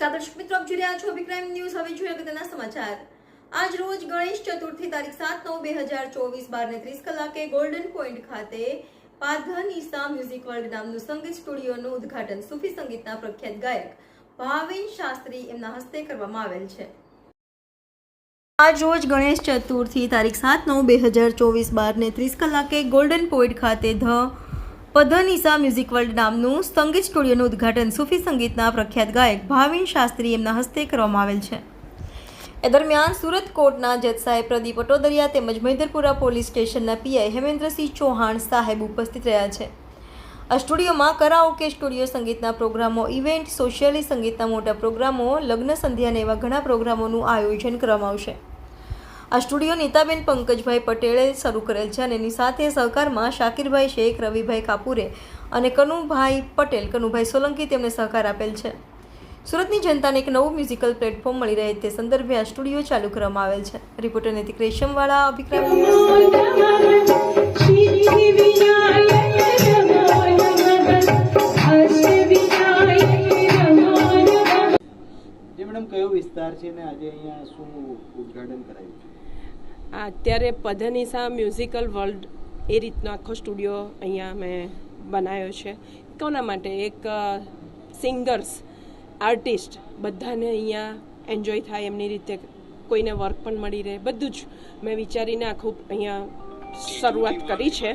નમસ્કાર, દર્શક મિત્રો, આપ જોઈ રહ્યા છો વિક્રાઇમ ન્યૂઝ. હવે જોઈએ અગત્યના સમાચાર. આજ રોજ ગણેશ ચતુર્થી તારીખ સાત નવ બે હજાર ચોવીસ બાર ને ત્રીસ કલાકે ગોલ્ડન પોઈન્ટ ખાતે પાધન ઈસા મ્યુઝિક વર્લ્ડ નામનું સંગીત સ્ટુડિયોનું ઉદ્ઘાટન સૂફી સંગીતના પ્રખ્યાત ગાયક ભાવિન શાસ્ત્રી એમના હસ્તે કરવામાં આવેલ છે. આજ રોજ ગણેશ ચતુર્થી તારીખ સાત નવ બે હજાર ચોવીસ બાર ને ત્રીસ કલાકે ગોલ્ડન પોઈન્ટ ખાતે ધ પધનીસા મ્યુઝિક વર્લ્ડ નામનું સંગીત સ્ટુડિયોનું ઉદ્ઘાટન સૂફી સંગીતના પ્રખ્યાત ગાયક ભાવિન શાસ્ત્રી એમના હસ્તે કરવામાં આવેલ છે. એ દરમિયાન સુરત કોર્ટના જજ સાહેબ પ્રદીપ પટોદરિયા તેમજ મૈદરપુરા પોલીસ સ્ટેશનના પીઆઈ હેમેન્દ્રસિંહ ચૌહાણ સાહેબ ઉપસ્થિત રહ્યા છે. આ સ્ટુડિયોમાં કરાઓકે સ્ટુડિયો સંગીતના પ્રોગ્રામો, ઇવેન્ટ, સોશિયલી સંગીતના મોટા પ્રોગ્રામો, લગ્ન સંધ્યાને એવા ઘણા પ્રોગ્રામોનું આયોજન કરવામાં આવશે. આ સ્ટુડિયો નીતાબેન પંકજભાઈ પટેલે શરૂ કરેલ છે અને એની સાથે સહકારમાં શાકિરભાઈ શેખ રવિભાઈ કાપુરે અને કનુભાઈ પટેલ કનુભાઈ સોલંકી તેમને સહકાર આપેલ છે. સુરતની જનતાને એક નવું મ્યુઝિકલ પ્લેટફોર્મ મળી રહે તે સંદર્ભે આ સ્ટુડિયો ચાલુ કરવામાં આવેલ છે. રિપોર્ટર નૈતિક રેશમવાળા અભિક્રમ વિસ્તાર છે ને આજે અહીંયા શું ઉદઘાટન કરાયું છે? આ અત્યારે પધનિસા મ્યુઝિકલ વર્લ્ડ એ રીતનો આખો સ્ટુડિયો અહીંયા મેં બનાવ્યો છે. કોના માટે? એક સિંગર્સ આર્ટિસ્ટ બધાને અહીંયા એન્જોય થાય, એમની રીતે કોઈને વર્ક પણ મળી રહે. બધું જ મેં વિચારીને આખું અહીંયા શરૂઆત કરી છે.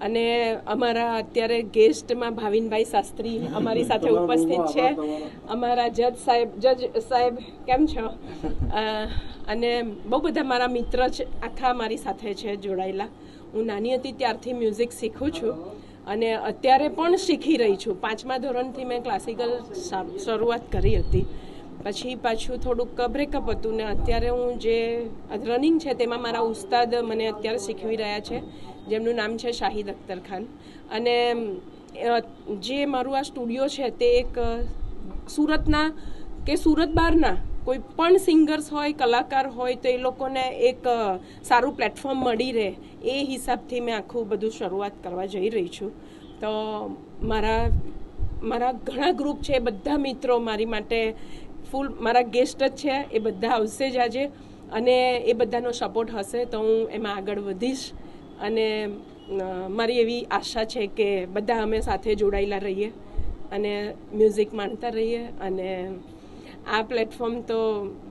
અને અમારા અત્યારે ગેસ્ટમાં ભાવિનભાઈ શાસ્ત્રી અમારી સાથે ઉપસ્થિત છે. અમારા જજ સાહેબ જજ સાહેબ કેમ છો? અને બહુ બધા મારા મિત્ર છે આખા મારી સાથે છે જોડાયેલા. હું નાની હતી ત્યારથી મ્યુઝિક શીખું છું અને અત્યારે પણ શીખી રહી છું. પાંચમા ધોરણથી મેં ક્લાસિકલ શરૂઆત કરી હતી. પછી પાછું થોડુંક બ્રેકઅપ હતું ને અત્યારે હું જે રનિંગ છે તેમાં મારા ઉસ્તાદ મને અત્યારે શીખવી રહ્યા છે, જેમનું નામ છે શાહિદ અખ્તર ખાન. અને જે મારું આ સ્ટુડિયો છે તે એક સુરતના કે સુરત બહારના કોઈ પણ સિંગર્સ હોય, કલાકાર હોય, તો એ લોકોને એક સારું પ્લેટફોર્મ મળી રહે, એ હિસાબથી મેં આખું બધું શરૂઆત કરવા જઈ રહી છું. તો મારા મારા ઘણા ગ્રુપ છે, બધા મિત્રો મારી માટે ફૂલ મારા ગેસ્ટ જ છે એ બધા આવશે જ આજે. અને એ બધાનો સપોર્ટ હશે તો હું એમાં આગળ વધીશ. અને મારી એવી આશા છે કે બધા અમે સાથે જોડાયેલા રહીએ અને મ્યુઝિક માણતા રહીએ. અને આ પ્લેટફોર્મ તો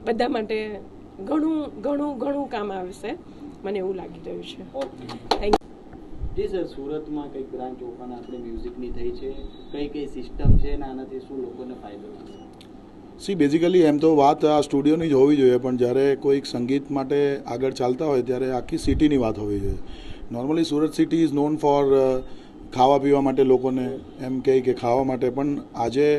બધા માટે ઘણું ઘણું ઘણું કામ આવશે. મને એવું લાગી રહ્યું છે. થેન્ક જી સર સુરતમાં કંઈક બ્રાન્ચ ઓપન આપણે મ્યુઝિકની થઈ છે. કઈ કઈ સિસ્ટમ છે અને આનાથી શું લોકોને ફાયદો થશે? સી બેઝિકલી એમ તો વાત આ સ્ટુડિયોની જ હોવી જોઈએ, પણ જ્યારે કોઈક સંગીત માટે આગળ ચાલતા હોય, ત્યારે આખી સિટીની વાત હોવી જોઈએ. Normally Surat city is known for ખાવા પીવા માટે લોકોને એમ કહે કે ખાવા માટે, પણ આજે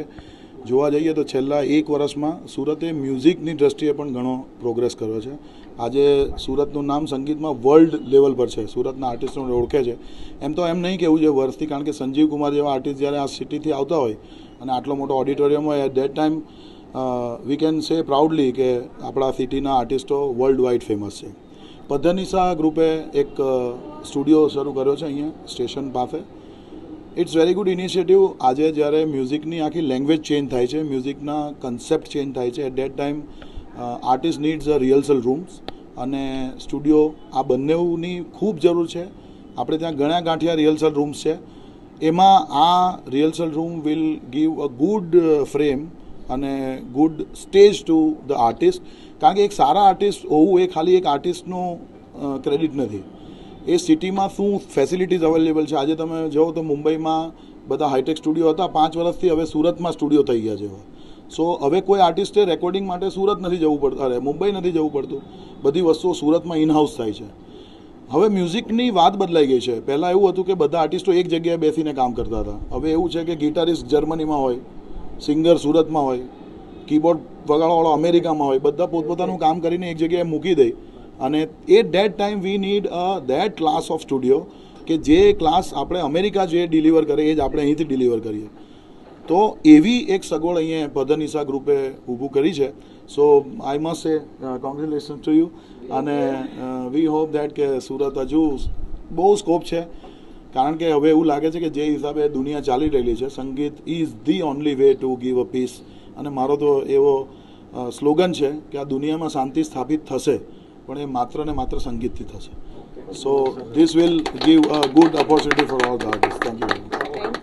જોવા જઈએ તો છેલ્લા એક વર્ષમાં સુરતે મ્યુઝિકની દ્રષ્ટિએ પણ ઘણો પ્રોગ્રેસ કર્યો છે. આજે સુરતનું નામ સંગીતમાં વર્લ્ડ લેવલ પર છે. સુરતના આર્ટિસ્ટોને ઓળખે છે. એમ તો એમ નહીં કહેવું જોઈએ વર્ષથી, કારણ કે સંજીવ કુમાર જેવા આર્ટિસ્ટ જ્યારે આ સિટીથી આવતા હોય, અને આટલો મોટો ઓડિટોરિયમ હોય at that time we can say proudly કે આપણા સિટીના આર્ટિસ્ટો વર્લ્ડ વાઇડ ફેમસ છે. પદ્ધનિસા ગ્રુપે એક સ્ટુડિયો શરૂ કર્યો છે અહીંયા સ્ટેશન પાસે. ઇટ્સ વેરી ગુડ ઇનિશિયેટિવ આજે જ્યારે મ્યુઝિકની આખી લેંગ્વેજ ચેન્જ થાય છે મ્યુઝિકના કન્સેપ્ટ ચેન્જ થાય છે at that time artist needs a rehearsal rooms અને સ્ટુડિયો આ બંનેની ખૂબ જરૂર છે. આપણે ત્યાં ઘણા ગાંઠિયા રિહર્સલ રૂમ્સ છે. એમાં આ rehearsal room will give a good frame અને good stage to the artist કારણ કે એક સારા આર્ટિસ્ટ હોવું એ ખાલી એક આર્ટિસ્ટનું ક્રેડિટ નથી. એ સિટીમાં શું ફેસિલિટીઝ અવેલેબલ છે? આજે તમે જાઓ તો મુંબઈમાં બધા હાઈટેક સ્ટુડિયો હતા. પાંચ વર્ષથી હવે સુરતમાં સ્ટુડિયો થઈ ગયા છે સો હવે કોઈ આર્ટિસ્ટે રેકોર્ડિંગ માટે સુરત નથી જવું પડતું. અરે, મુંબઈ નથી જવું પડતું. બધી વસ્તુઓ સુરતમાં ઇનહાઉસ થાય છે. હવે મ્યુઝિકની વાત બદલાઈ ગઈ છે. પહેલાં એવું હતું કે બધા આર્ટિસ્ટો એક જગ્યાએ બેસીને કામ કરતા હતા. હવે એવું છે કે ગિટારિસ્ટ જર્મનીમાં હોય સિંગર સુરતમાં હોય, કીબોર્ડ વગાડવાવાળો અમેરિકામાં હોય, બધા પોતપોતાનું કામ કરીને એક જગ્યાએ મૂકી દે. અને એ that time we need a that class of studio કે જે ક્લાસ આપણે અમેરિકા જે ડિલિવર કરે, એ જ આપણે અહીંથી ડિલિવર કરીએ. તો એવી એક સગવડ અહીંયા પધનિશા ગ્રુપે ઊભું કરી છે. So I must say congratulation to you અને વી હોપ ધેટ કે સુરત હજુ બહુ સ્કોપ છે. કારણ કે હવે એવું લાગે છે કે જે હિસાબે દુનિયા ચાલી રહેલી છે, સંગીત is the only way to give a peace અને મારો તો એવો સ્લોગન છે કે આ દુનિયામાં શાંતિ સ્થાપિત થશે, પણ એ માત્ર ને માત્ર સંગીતથી થશે. So this will give a good opportunity for all the artist thank you